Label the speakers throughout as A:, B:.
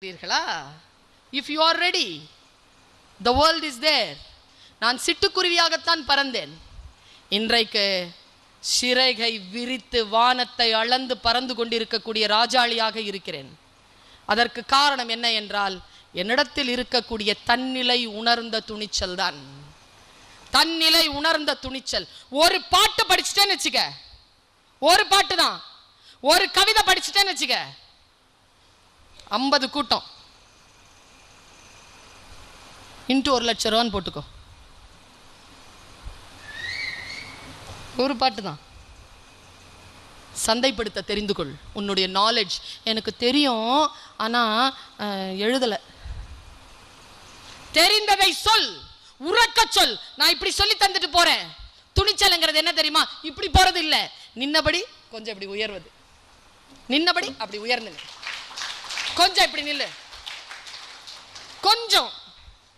A: இருக்கிறீர்களா if you are ready the world is there நான் சிட்டுக்குருவியாகத்தான் பறந்தேன். இன்றைக்கு சிறைகை விரித்து வானத்தை அளந்து பறந்து கொண்டிருக்கக்கூடிய ராஜாளியாக இருக்கிறேன். அதற்கு காரணம் என்ன என்றால் என்னிடத்தில் இருக்கக்கூடிய தன்னிலை உணர்ந்த துணிச்சல் தான். தன்னிலை உணர்ந்த துணிச்சல். ஒரு பாட்டு படிச்சுட்டேன்னு வச்சுக்க. ஒரு பாட்டு தான் ஒரு கவிதை படிச்சுட்டேன்னு வச்சுக்க. ஐம்பது கூட்டம். இன்ட்டு ஒரு லட்ச ரூபான்னு போட்டுக்கோ. ஒரு பாட்டு தான். சந்தைப்படுத்த தெரிந்து கொள். உன்னுடைய நாலேஜ் எனக்கு தெரியும் ஆனால் எழுதலை. தெரிந்ததை சொல். உறக்க சொல். நான் இப்படி சொல்லி தந்துட்டு போறேன். துணிச்சலுங்கிறது என்ன தெரியுமா? இப்படி போறது இல்ல நின்னபடி கொஞ்சம் இப்படி உயர்வது. நின்னபடி அப்படி உயர்ந்து கொஞ்சம் இப்படி நில்லு. கொஞ்சம்.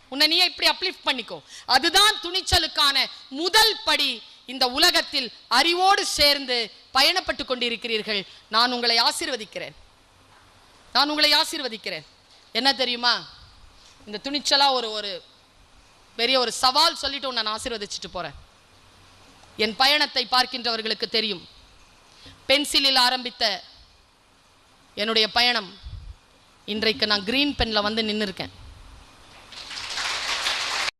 A: உன்னை நீ இப்படி அப்லிஃப்ட் பண்ணிக்கோ. அதுதான் துணிச்சலுக்கான முதல் படி இந்த உலகத்தில் அறிவோடு சேர்ந்து பயணப்பட்டு கொண்டிருக்கிறீர்கள். நான் உங்களை ஆசீர்வதிக்கிறேன். நான் உங்களை ஆசீர்வதிக்கிறேன். என்ன தெரியுமா? இந்த துணிச்சலாக ஒரு ஒரு பெரிய ஒரு சவால் சொல்லிட்டு உன்னை நான் ஆசீர்வதிச்சுட்டு போகிறேன் என் பயணத்தை பார்க்கின்றவர்களுக்கு தெரியும். பென்சிலில் ஆரம்பித்த என்னுடைய பயணம் இன்றைக்கு நான் கிரீன் பென்ல வந்து நின்று இருக்கேன்